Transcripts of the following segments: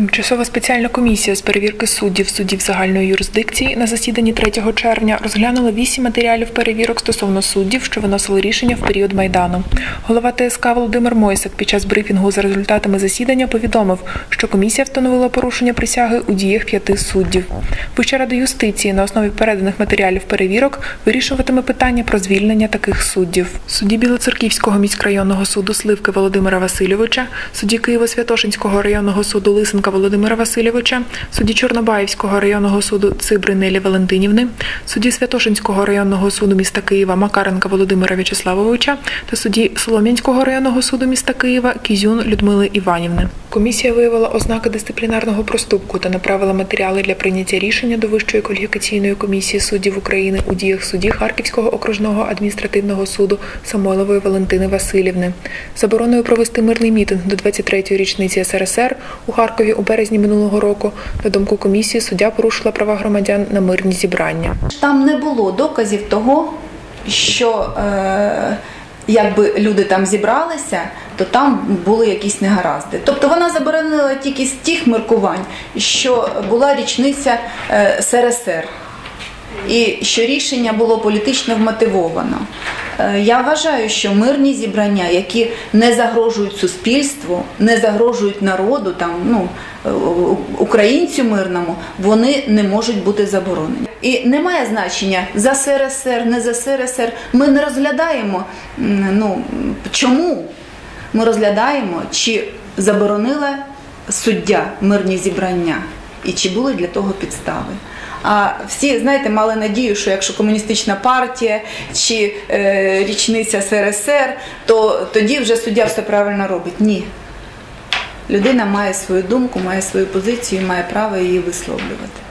Тимчасова спеціальна комісія з перевірки суддів суддів загальної юрисдикції на засіданні 3 червня розглянула вісім матеріалів перевірок стосовно суддів, що виносили рішення в період майдану. Голова ТСК Володимир Мойсак під час брифінгу за результатами засідання повідомив, що комісія встановила порушення присяги у діях п'яти суддів. Вища рада юстиції на основі переданих матеріалів перевірок вирішуватиме питання про звільнення таких суддів. Судді Білоцерківського міськрайонного суду Сливки Володимира Васильовича, судді Києво-Святошинського районного суду Лисенка Володимира Васильовича, судді Чорнобаївського районного суду Цибри Нелі Валентинівни, судді Святошинського районного суду міста Києва Макаренка Володимира В'ячеславовича та судді Солом'янського районного суду міста Києва Кізюн Людмили Іванівни. Комісія виявила ознаки дисциплінарного проступку та направила матеріали для прийняття рішення до Вищої кваліфікаційної комісії суддів України у діях судді Харківського окружного адміністративного суду Самойлової Валентини Васильівни. Забороною провести мирний мітинг до 23-ї річниці СРСР у Харкові у березні минулого року. На думку комісії, суддя порушила права громадян на мирні зібрання. Там не було доказів того, що е, якби люди там зібралися, то там були якісь негаразди. Тобто вона заборонила тільки з тих міркувань, що була річниця е, СРСР. І що рішення було політично вмотивовано. Е, Я вважаю, що мирні зібрання, які не загрожують суспільству, не загрожують народу, там ну е, українцю мирному, вони не можуть бути заборонені. І немає значення за СРСР, не за СРСР. Ми не розглядаємо ну чому ми розглядаємо, чи заборонила суддя мирні зібрання, і чи були для того підстави. Всі, знаєте, мали надію, що якщо комуністична партія чи е, річниця СРСР, то тоді вже суддя все правильно робить. Ні. Людина має свою думку, має свою позицію, має право її висловлювати.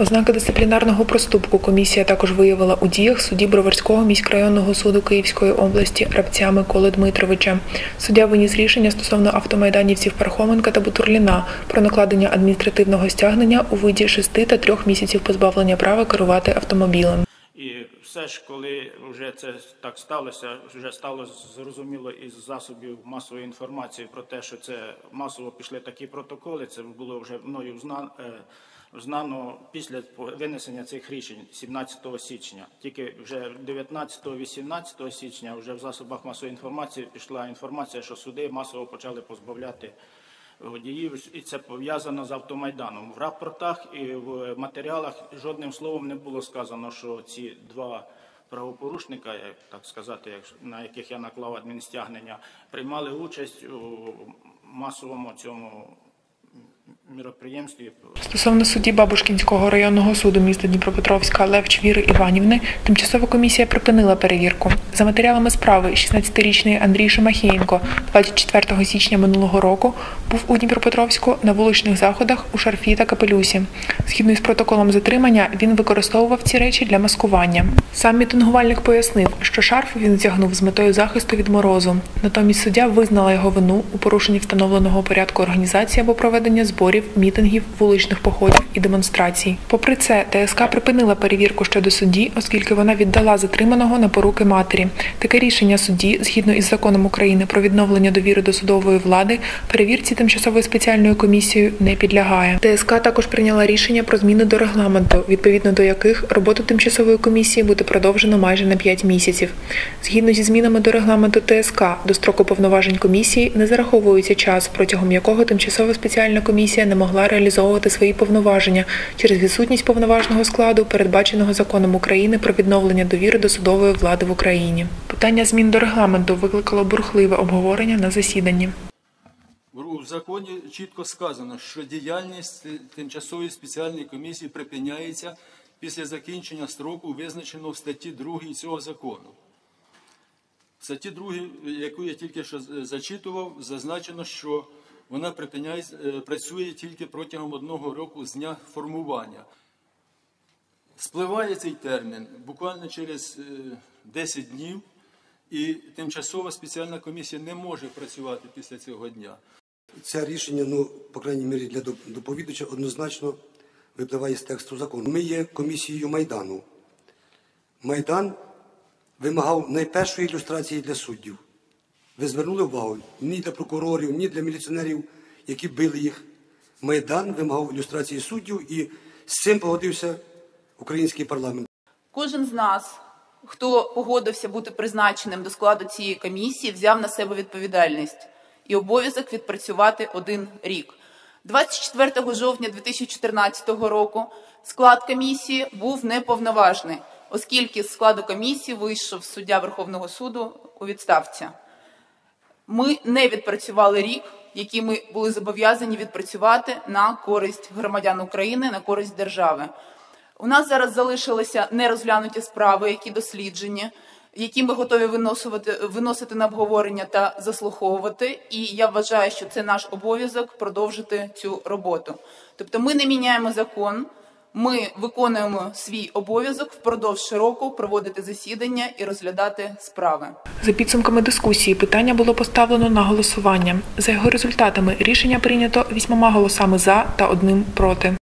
Ознаки дисциплінарного проступку комісія також виявила у діях судді Броварського міськрайонного суду Київської області Рабця Миколи Дмитровича. Суддя виніс рішення стосовно автомайданівців Пархоменка та Бутурліна про накладення адміністративного стягнення у виді 6 та 3 місяців позбавлення права керувати автомобілем. І все ж, коли вже це так сталося, вже стало зрозуміло із засобів масової інформації про те, що це масово пішли такі протоколи. Це було вже мною знано, знано після винесення цих рішень 17 січня. Тільки вже 19-18 січня вже в засобах масової інформації пішла інформація, що суди масово почали позбавляти водіїв, і це пов'язано з автомайданом. В рапортах і в матеріалах жодним словом не було сказано, що ці два правопорушника, як так сказати, на яких я наклав адмінстягнення, приймали участь у масовому цьому. Стосовно судді Бабушкінського районного суду міста Дніпропетровська Левч Віри Іванівни, тимчасова комісія припинила перевірку. За матеріалами справи 16-річний Андрій Шимахієнко 24 січня минулого року був у Дніпропетровську на вуличних заходах у шарфі та капелюсі. Згідно із протоколом затримання, він використовував ці речі для маскування. Сам мітингувальник пояснив, що шарф він вдягнув з метою захисту від морозу. Натомість суддя визнала його вину у порушенні встановленого порядку організації або проведення зборів, мітингів, вуличних походів і демонстрацій. Попри це, ТСК припинила перевірку щодо судді, оскільки вона віддала затриманого на поруки матері. Таке рішення судді, згідно із законом України про відновлення довіри до судової влади, перевірці тимчасовою спеціальною комісією не підлягає. ТСК також прийняла рішення про зміни до регламенту, відповідно до яких роботу тимчасової комісії буде продовжено майже на 5 місяців. Згідно зі змінами до регламенту ТСК, до строку повноважень комісії не зараховується час, протягом якого тимчасова спеціальна комісія не могла реалізовувати свої повноваження через відсутність повноважного складу, передбаченого законом України про відновлення довіри до судової влади в Україні. Питання змін до регламенту викликало бурхливе обговорення на засіданні. У законі чітко сказано, що діяльність тимчасової спеціальної комісії припиняється після закінчення строку, визначеного в статті 2 цього закону. В статті 2, яку я тільки що зачитував, зазначено, що вона працює тільки протягом одного року з дня формування. Спливає цей термін буквально через 10 днів, і тимчасова спеціальна комісія не може працювати після цього дня. Це рішення, ну, по крайній мірі, для доповідача однозначно випливає з тексту закону. Ми є комісією Майдану. Майдан вимагав найпершої ілюстрації для суддів. Ви звернули увагу ні для прокурорів, ні для міліціонерів, які били їх. Майдан вимагав ілюстрації суддів і з цим погодився український парламент. Кожен з нас, хто погодився бути призначеним до складу цієї комісії, взяв на себе відповідальність і обов'язок відпрацювати один рік. 24 жовтня 2014 року склад комісії був неповноважний, оскільки з складу комісії вийшов суддя Верховного суду у відставці. Ми не відпрацювали рік, який ми були зобов'язані відпрацювати на користь громадян України, на користь держави. У нас зараз залишилися нерозглянуті справи, які досліджені, які ми готові виносити, виносити на обговорення та заслуховувати. І я вважаю, що це наш обов'язок продовжити цю роботу. Тобто, ми не міняємо закон. Ми виконуємо свій обов'язок впродовж року проводити засідання і розглядати справи. За підсумками дискусії питання було поставлено на голосування. За його результатами рішення прийнято вісьмома голосами за та одним проти.